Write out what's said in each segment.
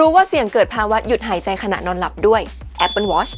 รู้ว่าเสี่ยงเกิดภาวะหยุดหายใจขณะนอนหลับด้วย Apple Watch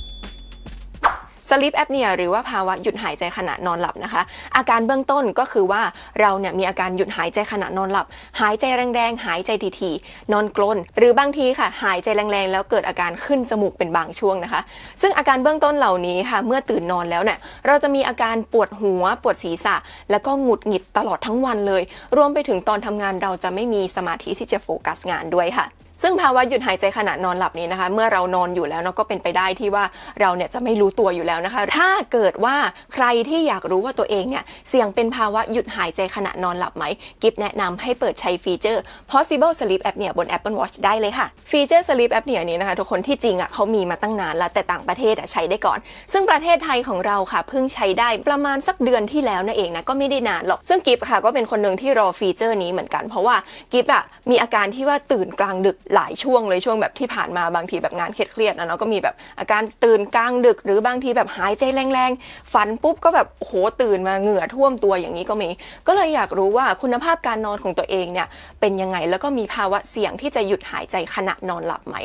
Sleep apnea หรือว่าภาวะหยุดหายใจขณะนอนหลับนะคะ อาการเบื้องต้นก็คือว่าเราเนี่ยมีอาการหยุดหายใจขณะนอนหลับ หายใจแรงๆ หายใจทีๆนอนกลน หรือบางทีค่ะ หายใจแรงๆ แล้วเกิดอาการขึ้นจมูกเป็นบางช่วงนะคะ ซึ่งอาการเบื้องต้นเหล่านี้ค่ะ เมื่อตื่นนอนแล้วเนี่ยเราจะมีอาการปวดหัว ปวดศีรษะ แล้วก็หงุดหงิดตลอดทั้งวันเลย รวมไปถึงตอนทำงานเราจะไม่มีสมาธิที่จะโฟกัสงานด้วยค่ะ ซึ่งภาวะหยุดหายใจขณะนอนหลับนี้นะคะ เมื่อเรานอนอยู่แล้วเนาะก็เป็นไปได้ที่ว่าเราเนี่ยจะไม่รู้ตัวอยู่แล้วนะคะ ถ้าเกิดว่าใครที่อยากรู้ว่าตัวเองเนี่ยเสี่ยงเป็นภาวะหยุดหายใจขณะนอนหลับไหม กิฟแนะนำให้เปิดใช้ฟีเจอร์ possible sleep apnea บน Apple Watch ได้เลยค่ะ ฟีเจอร์ sleep apnea นี้นะคะ ทุกคนที่จริงอะเขามีมาตั้งนานแล้วแต่ต่างประเทศอะใช้ได้ก่อน ซึ่งประเทศไทยของเราค่ะเพิ่งใช้ได้ประมาณสักเดือนที่แล้วนั่นเองนะก็ไม่ได้นานหรอกซึ่งกิฟค่ะก็เป็นคนหนึ่งที่รอฟีเจอร์นี้เหมือนกัน เพราะว่ากิฟอะมีอาการที่ว่าตื่นกลางดึกหลายช่วงเลยช่วงแบบที่ผ่านมาบางทีแบบงานเครียดๆนะเนาะก็มีแบบอาการตื่นกลางดึก หรือบางทีแบบหายใจแรงๆฝันปุ๊บก็แบบโอ้โหตื่นมาเหงื่อท่วมตัวอย่างนี้ก็มี ก็เลยอยากรู้ว่าคุณภาพการนอนของตัวเองเนี่ยเป็นยังไงแล้วก็มีภาวะเสี่ยงที่จะหยุดหายใจขณะนอนหลับไหม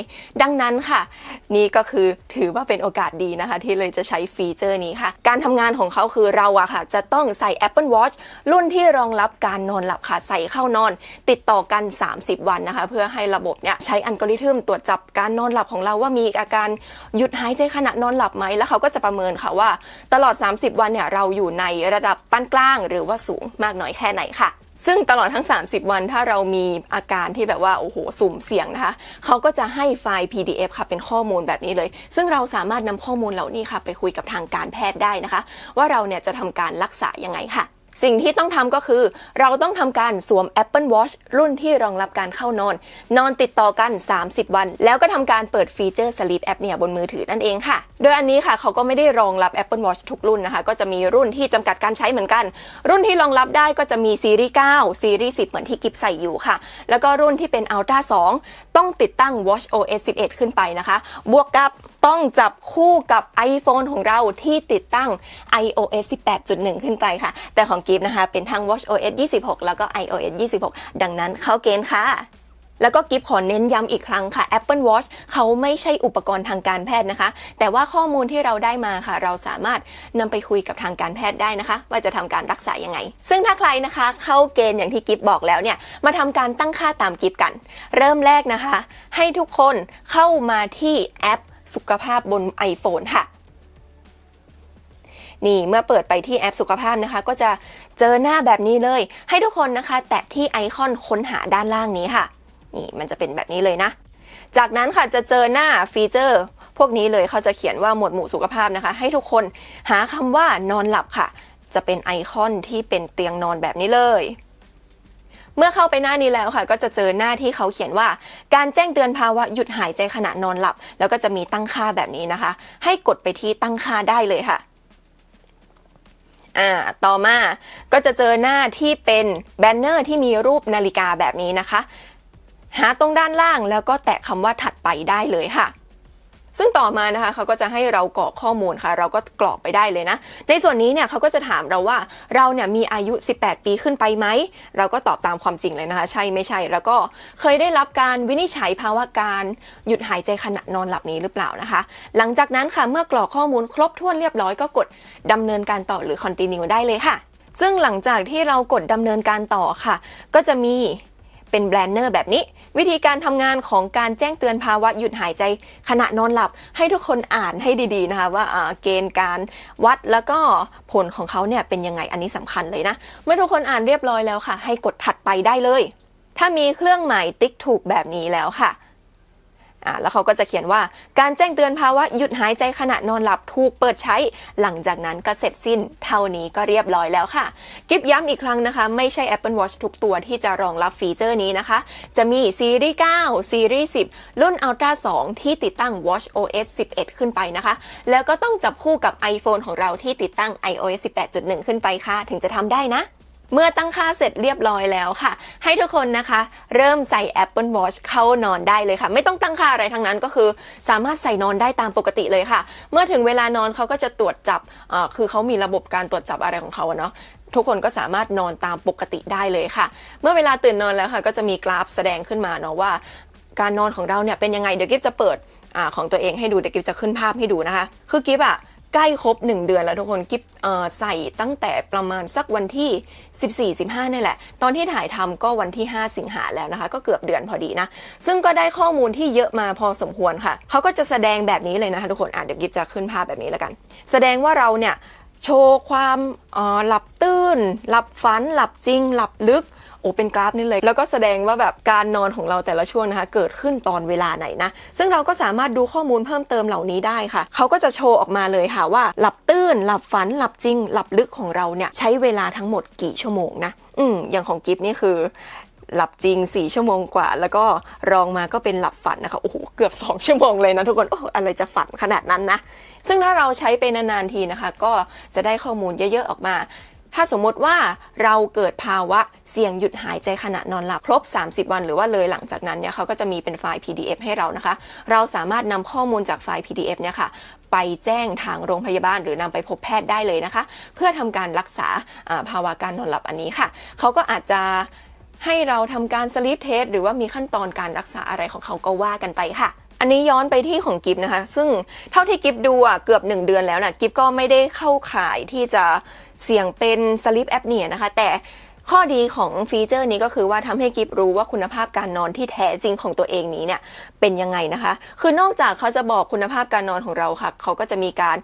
ดังนั้นค่ะ นี่ก็คือถือว่าเป็นโอกาสดีนะคะ ที่เลยจะใช้ฟีเจอร์นี้ค่ะการทำงานของเขาคือเราอะค่ะ จะต้องใส่ Apple Watch รุ่นที่รองรับการนอนหลับค่ะ ใส่เข้านอน ติดต่อกัน 30 วันนะคะ เพื่อให้ระบบเนี่ยใช้อัลกอริทึมตรวจจับการนอนหลับของเราว่ามีอาการหยุดหายใจขณะนอนหลับไหมแล้วเขาก็จะประเมินค่ะว่า ตลอด 30 วันเนี่ยเราอยู่ในระดับปานกลาง หรือว่าสูงมากน้อยแค่ไหนค่ะ ซึ่งตลอดทั้ง 30 วันถ้าเรามีอาการที่แบบว่าโอ้โหสุ่มเสี่ยงนะคะเขาก็จะให้ไฟล์ PDF ค่ะเป็นข้อมูลแบบนี้เลย ซึ่งเราสามารถนำข้อมูลเหล่านี้ค่ะ ไปคุยกับทางการแพทย์ได้นะคะ ว่าเราเนี่ยจะทำการรักษายังไงค่ะสิ่งที่ต้องทำก็คือ เราต้องทำการสวม Apple Watch รุ่นที่รองรับการเข้านอน นอนติดต่อกัน 30 วัน แล้วก็ทำการเปิดฟีเจอร์ Sleep App เนี่ยบนมือถือนั่นเองค่ะโดยอันนี้ค่ะเขาก็ไม่ได้รองรับ Apple Watch ทุกรุ่นนะคะ ก็จะมีรุ่นที่จำกัดการใช้เหมือนกัน รุ่นที่รองรับได้ก็จะมีซีรีส์ 9 ซีรีส์ 10 เหมือนที่กิฟใส่อยู่ค่ะ แล้วก็รุ่นที่เป็น Ultra 2 ต้องติดตั้ง Watch OS 11 ขึ้นไปนะคะ บวกกับต้องจับคู่กับ iPhone ของเราที่ติดตั้ง iOS 18.1 ขึ้นไปค่ะ แต่ของกิฟนะคะเป็นทั้ง watchOS 26 แล้วก็ iOS 26 ดังนั้นเข้าเกณฑ์ค่ะ แล้วก็กิฟขอเน้นย้ำอีกครั้งค่ะ Apple Watch เขาไม่ใช่อุปกรณ์ทางการแพทย์นะคะ แต่ว่าข้อมูลที่เราได้มาค่ะ เราสามารถนำไปคุยกับทางการแพทย์ได้นะคะ ว่าจะทำการรักษายังไง ซึ่งถ้าใครนะคะ เข้าเกณฑ์อย่างที่กิฟบอกแล้วเนี่ย มาทำการตั้งค่าตามกิฟกัน เริ่มแรกนะคะ ให้ทุกคนเข้ามาที่แอปสุขภาพบน iPhone ค่ะนี่เมื่อเปิดไปที่แอปสุขภาพนะคะ ก็จะเจอหน้าแบบนี้เลย ให้ทุกคนนะคะ แตะที่ไอคอนค้นหาด้านล่างนี้ค่ะ นี่มันจะเป็นแบบนี้เลยนะ จากนั้นค่ะจะเจอหน้าฟีเจอร์ พวกนี้เลยเขาจะเขียนว่าหมวดหมู่สุขภาพนะคะ ให้ทุกคนหาคำว่านอนหลับค่ะ จะเป็นไอคอนที่เป็นเตียงนอนแบบนี้เลยเมื่อเข้าไปหน้านี้แล้วค่ะ ก็จะเจอหน้าที่เขาเขียนว่า การแจ้งเตือนภาวะหยุดหายใจขณะนอนหลับ แล้วก็จะมีตั้งค่าแบบนี้นะคะ ให้กดไปที่ตั้งค่าได้เลยค่ะอ่าต่อมาก็จะเจอหน้าที่เป็นแบนเนอร์ที่มีรูปนาฬิกาแบบนี้นะคะ หาตรงด้านล่างแล้วก็แตะคำว่าถัดไปได้เลยค่ะ ซึ่งต่อมานะคะเขาก็จะให้เรากรอกข้อมูลค่ะ เราก็กรอกไปได้เลยนะ ในส่วนนี้เนี่ยเขาก็จะถามเราว่าเราเนี่ยมีอายุ 18 ปีขึ้นไปไหม เราก็ตอบตามความจริงเลยนะคะ ใช่ไม่ใช่ แล้วก็เคยได้รับการวินิจฉัยภาวะการหยุดหายใจขณะนอนหลับนี้หรือเปล่านะคะ หลังจากนั้นค่ะเมื่อกรอกข้อมูลครบถ้วนเรียบร้อยก็กดดำเนินการต่อหรือ continue ได้เลยค่ะซึ่งหลังจากที่เรากดดำเนินการต่อค่ะ ก็จะมีเป็นแบรนเนอร์แบบนี้ วิธีการทำงานของการแจ้งเตือนภาวะหยุดหายใจขณะนอนหลับ ให้ทุกคนอ่านให้ดีๆนะคะว่าเกณฑ์การวัดแล้วก็ผลของเขาเนี่ยเป็นยังไงอันนี้สำคัญเลยนะ เมื่อทุกคนอ่านเรียบร้อยแล้วค่ะ ให้กดถัดไปได้เลย ถ้ามีเครื่องหมายติ๊กถูกแบบนี้แล้วค่ะ อ่าแล้วเขาก็จะเขียนว่าการแจ้งเตือนภาวะหยุดหายใจขณะนอนหลับถูกเปิดใช้ หลังจากนั้นก็เสร็จสิ้น เท่านี้ก็เรียบร้อยแล้วค่ะ กิฟย้ำอีกครั้งนะคะ ไม่ใช่ Apple Watch ทุกตัวที่จะรองรับฟีเจอร์นี้นะคะ จะมีซีรีส์9ซีรีส์10 รุ่น Ultra 2 ที่ติดตั้ง Watch OS 11 ขึ้นไปนะคะ แล้วก็ต้องจับคู่กับ iPhone ของเราที่ติดตั้ง iOS 18.1 ขึ้นไปค่ะ ถึงจะทำได้นะ เมื่อตั้งค่าเสร็จเรียบร้อยแล้วค่ะ ให้ทุกคนนะคะ เริ่มใส่ Apple Watch เข้านอนได้เลยค่ะ ไม่ต้องตั้งค่าอะไรทั้งนั้นก็คือ สามารถใส่นอนได้ตามปกติเลยค่ะ เมื่อถึงเวลานอนเขาก็จะตรวจจับคือเขามีระบบการตรวจจับอะไรของเขาเนาะทุกคนก็สามารถนอนตามปกติได้เลยค่ะ เมื่อเวลาตื่นนอนแล้วค่ะ ก็จะมีกราฟแสดงขึ้นมาเนาะว่า การนอนของเราเนี่ยเป็นยังไงเดี๋ยวกิฟจะเปิดอของตัวเองให้ดูเดี๋ยวกิฟจะขึ้นภาพให้ดูนะคะ คือกิฟอะ ใกล้ครบ 1 เดือนแล้วทุกคนกิฟเอ่อใส่ตั้งแต่ประมาณสักวันที่ 14-15นี่แหละ ตอนที่ถ่ายทำก็วันที่ 5 สิงหาแล้วนะคะ ก็เกือบเดือนพอดีนะ ซึ่งก็ได้ข้อมูลที่เยอะมาพอสมควรค่ะ เขาก็จะแสดงแบบนี้เลยนะคะทุกคนอะเดี๋ยวกิฟจะขึ้นภาพแบบนี้แล้วกัน แสดงว่าเราเนี่ยโชว์ความหลับตื้นหลับฝัน หลับจริง หลับลึก โอ้เป็นกราฟนี่เลย แล้วก็แสดงว่าแบบการนอนของเราแต่ละช่วงนะคะ เกิดขึ้นตอนเวลาไหนนะ ซึ่งเราก็สามารถดูข้อมูลเพิ่มเติมเหล่านี้ได้ค่ะ เขาก็จะโชว์ออกมาเลยค่ะว่า หลับตื้นหลับฝัน หลับจริง หลับลึกของเราเนี่ยใช้เวลาทั้งหมดกี่ชั่วโมงนะ อืมอย่างของกิฟนี่คือหลับจริง 4 ชั่วโมงกว่า แล้วก็รองมาก็เป็นหลับฝันนะคะโอ้โหเกือบ 2 ชั่วโมงเลยนะทุกคนโอ้อะไรจะฝันขนาดนั้นนะ ซึ่งถ้าเราใช้ไปนานๆทีนะคะ ก็จะได้ข้อมูลเยอะๆออกมา ถ้าสมมติว่าเราเกิดภาวะเสี่ยงหยุดหายใจขณะนอนหลับครบ 30 วัน หรือว่าเลยหลังจากนั้นเนี่ยเขาก็จะมีเป็นไฟล์ PDF ให้เรานะคะ เราสามารถนำข้อมูลจากไฟล์ PDF เนี่ยค่ะไปแจ้งทางโรงพยาบาลหรือนำไปพบแพทย์ได้เลยนะคะ เพื่อทำการรักษาภาวะการนอนหลับอันนี้ค่ะ เขาก็อาจจะให้เราทำการสลีปเทสหรือว่ามีขั้นตอนการรักษาอะไรของเขาก็ว่ากันไปค่ะ อันนี้ย้อนไปที่ของกิฟนะคะ ซึ่งเท่าที่กิฟดูอะเกือบ 1 เดือนแล้วนะกิฟก็ไม่ได้เข้าข่ายที่จะเสี่ยงเป็นสลิปแอปเนียนะคะ แต่ข้อดีของฟีเจอร์นี้ก็คือว่าทำให้กิฟรู้ว่าคุณภาพการนอนที่แท้จริงของตัวเองนี้เนี่ยเป็นยังไงนะคะ คือนอกจากเขาจะบอกคุณภาพการนอนของเราค่ะ เขาก็จะมีการ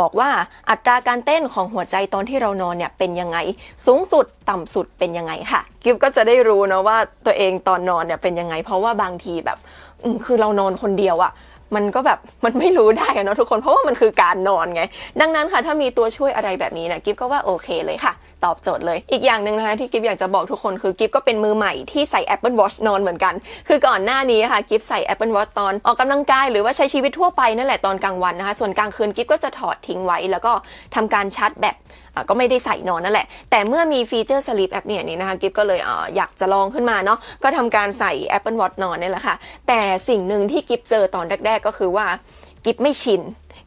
บอกว่าอัตราการเต้นของหัวใจตอนที่เรานอนเนี่ยเป็นยังไง สูงสุดต่ำสุดเป็นยังไงค่ะ กิฟก็จะได้รู้นะว่าตัวเองตอนนอนเนี่ยเป็นยังไง เพราะว่าบางทีแบบ คือเรานอนคนเดียวอะมันก็แบบมันไม่รู้ได้อะเนาะทุกคนเพราะว่ามันคือการนอนไง ดังนั้นค่ะถ้ามีตัวช่วยอะไรแบบนี้นะกิฟก็ว่าโอเคเลยค่ะ ตอบโจทย์เลย อีกอย่างหนึ่งนะคะที่กิฟอยากจะบอกทุกคนคือกิฟก็เป็นมือใหม่ที่ใส่ Apple Watch นอนเหมือนกัน คือก่อนหน้านี้ค่ะกิฟใส่ Apple Watch ตอนออกกำลังกายหรือว่าใช้ชีวิตทั่วไปนั่นแหละตอนกลางวันนะคะส่วนกลางคืนกิฟก็จะถอดทิ้งไว้ แล้วก็ทำการชาร์จแบตก็ไม่ได้ใส่นอนนั่นแหละ แต่เมื่อมีฟีเจอร์ Sleep App เนี่ยนี้นะคะกิฟก็เลยออยากจะลองขึ้นมาเนาะก็ทำการใส่ Apple Watch นอนนี่แหละค่ะแต่สิ่งหนึ่งที่กิฟเจอตอนแรก ๆ ก็คือว่ากิฟไม่ชิน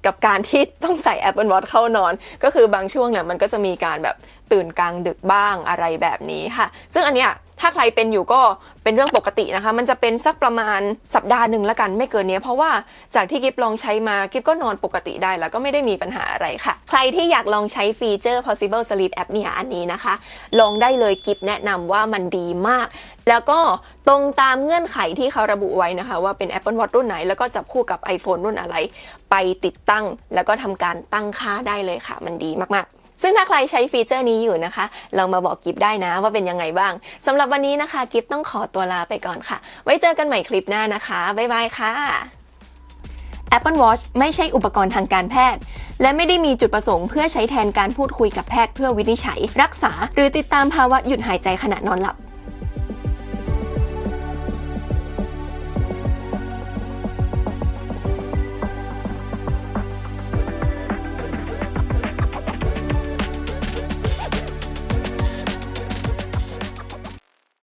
กับการที่ต้องใส่ Apple Watch เข้านอน ก็คือบางช่วงเนี่ยมันก็จะมีการแบบตื่นกลางดึกบ้างอะไรแบบนี้ค่ะ ซึ่งอันเนี้ย ถ้าใครเป็นอยู่ก็เป็นเรื่องปกตินะคะ มันจะเป็นสักประมาณสัปดาห์หนึ่งละกันไม่เกินนี้ เพราะว่าจากที่กิฟลองใช้มากิฟก็นอนปกติได้แล้วก็ไม่ได้มีปัญหาอะไรค่ะ ใครที่อยากลองใช้ฟีเจอร์ possible sleep app เนี่ยอันนี้นะคะ ลองได้เลยกิฟแนะนำว่ามันดีมาก แล้วก็ตรงตามเงื่อนไขที่เขาระบุไว้นะคะ ว่าเป็น Apple Watch รุ่นไหน แล้วก็จับคู่กับ iPhone รุ่นอะไร ไปติดตั้ง แล้วก็ทำการตั้งค่าได้เลยค่ะ มันดีมากๆ ซึ่งถ้าใครใช้ฟีเจอร์นี้อยู่นะคะลองมาบอกกิฟได้นะว่าเป็นยังไงบ้างสำหรับวันนี้นะคะกิฟต้องขอตัวลาไปก่อนค่ะ ไว้เจอกันใหม่คลิปหน้านะคะ บ๊ายบายค่ะ Apple Watch ไม่ใช่อุปกรณ์ทางการแพทย์ และไม่ได้มีจุดประสงค์เพื่อใช้แทนการพูดคุยกับแพทย์เพื่อวินิจฉัย รักษา หรือติดตามภาวะหยุดหายใจขณะนอนหลับ